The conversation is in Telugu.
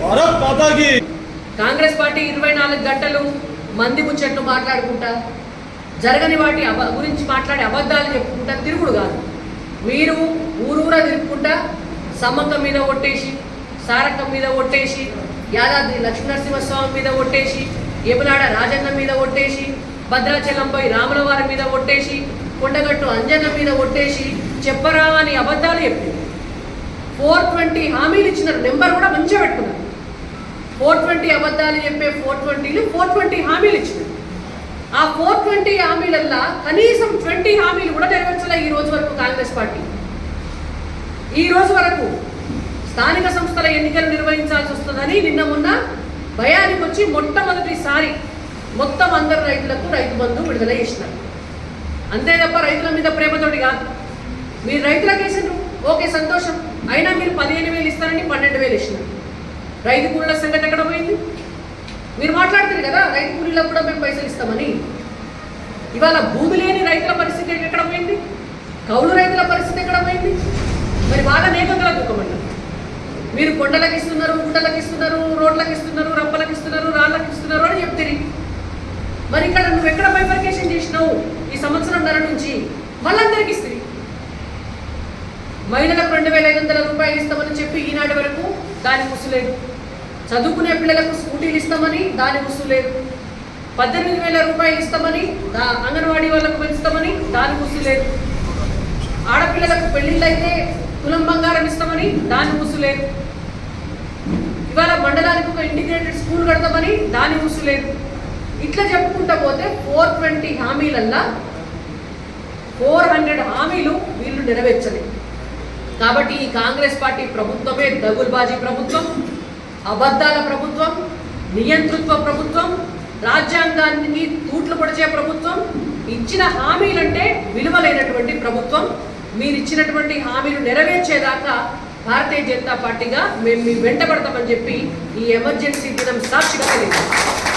భారత్ కాంగ్రెస్ పార్టీ ఇరవై నాలుగు గంటలు మంది ముచ్చట్లు మాట్లాడుకుంటా జరగని వాటి అబ గురించి మాట్లాడే అబద్ధాలు చెప్పుకుంటా తిరుగుడు కాదు. మీరు ఊరూరా తిరుపుకుంటా సమ్మక్కం మీద ఒట్టేసి సారక్కం మీద ఒట్టేసి యాదాద్రి లక్ష్మీనరసింహస్వామి మీద ఒట్టేసి యమునాడ రాజన్న మీద ఒట్టేసి భద్రాచలంపై రాములవారి మీద ఒట్టేసి కొండగట్టు అంజన్న మీద ఒట్టేసి చెప్పరా అని అబద్ధాలు చెప్పింది. ఫోర్ ట్వంటీ హామీలు ఇచ్చినారు. నెంబర్ కూడా మంచిగా పెట్టుకున్నారు. ఫోర్ ట్వంటీ అబద్ధాలు చెప్పే ఫోర్ ట్వంటీలు ఫోర్ ట్వంటీ హామీలు ఇచ్చినారు. ఆ ఫోర్ ట్వంటీ హామీలల్లా కనీసం ట్వంటీ హామీలు కూడా నెరవేర్చలే ఈ రోజు వరకు కాంగ్రెస్ పార్టీ. ఈ రోజు వరకు స్థానిక సంస్థల ఎన్నికలు నిర్వహించాల్సి వస్తుందని నిన్న మొన్న భయానికి వచ్చి మొట్టమొదటిసారి మొత్తం అందరు రైతులకు రైతు బంధు విడుదల చేసినారు. అంతే తప్ప రైతుల మీద ప్రేమతోటి కాదు. మీరు రైతులకు వేసినారు ఓకే సంతోషం. అయినా మీరు పదిహేను వేలు ఇస్తారని పన్నెండు వేలు ఇచ్చినారు రైతు కూలీల సంగతి ఎక్కడ పోయింది? మీరు మాట్లాడుతారు కదా రైతు కూలీలకు కూడా మేము పైసలు ఇస్తామని. ఇవాళ భూమి లేని రైతుల పరిస్థితి ఎక్కడ పోయింది? కౌలు రైతుల పరిస్థితి ఎక్కడ పోయింది? మరి వాళ్ళ ఏకంగా దుఃఖమన్నారు మీరు కొండలకు ఇస్తున్నారు గుండలకు ఇస్తున్నారు రోడ్లకు ఇస్తున్నారు రంపలకు ఇస్తున్నారు రాళ్ళకి ఇస్తున్నారు అని చెప్తుంది మరి ఇక్కడ నువ్వు ఎక్కడ బైఫర్కేషన్ చేసినావు? ఈ సంవత్సరం ధర నుంచి. వాళ్ళందరికీ ఇస్తుంది మహిళలకు రెండు వేల ఐదు వందల రూపాయలు ఇస్తామని చెప్పి ఈనాటి వరకు దాని ముసులేదు చదువుకునే పిల్లలకు స్కూటీలు ఇస్తామని దాని ముసులేదు పద్దెనిమిది వేల రూపాయలు ఇస్తామని దా అంగన్వాడీ వాళ్ళకు పెంచుతామని దాని ముసులేదు ఆడపిల్లలకు పెళ్ళిళ్ళు అయితే తులం బంగారం ఇస్తామని దాని ముసులేదు ఇవాళ మండలానికి ఒక ఇంటిగ్రేటెడ్ స్కూల్ కడతామని దాని ముసులేదు ఇట్లా చెప్పుకుంటా పోతే ఫోర్ ట్వంటీ హామీలల్లా ఫోర్ హండ్రెడ్ హామీలు వీళ్ళు నెరవేర్చలేదు. కాబట్టి ఈ కాంగ్రెస్ పార్టీ ప్రభుత్వమే దగుల్బాజీ ప్రభుత్వం అబద్ధాల ప్రభుత్వం నియంతృత్వ ప్రభుత్వం రాజ్యాంగానికి తూట్లు పొడిచే ప్రభుత్వం ఇచ్చిన హామీలంటే విలువలైనటువంటి ప్రభుత్వం. మీరు ఇచ్చినటువంటి హామీలు నెరవేర్చేదాకా భారతీయ జనతా పార్టీగా మేము మీ వెంటబడతామని చెప్పి ఈ ఎమర్జెన్సీ దినం సాక్షిగా తెలియజేస్తాం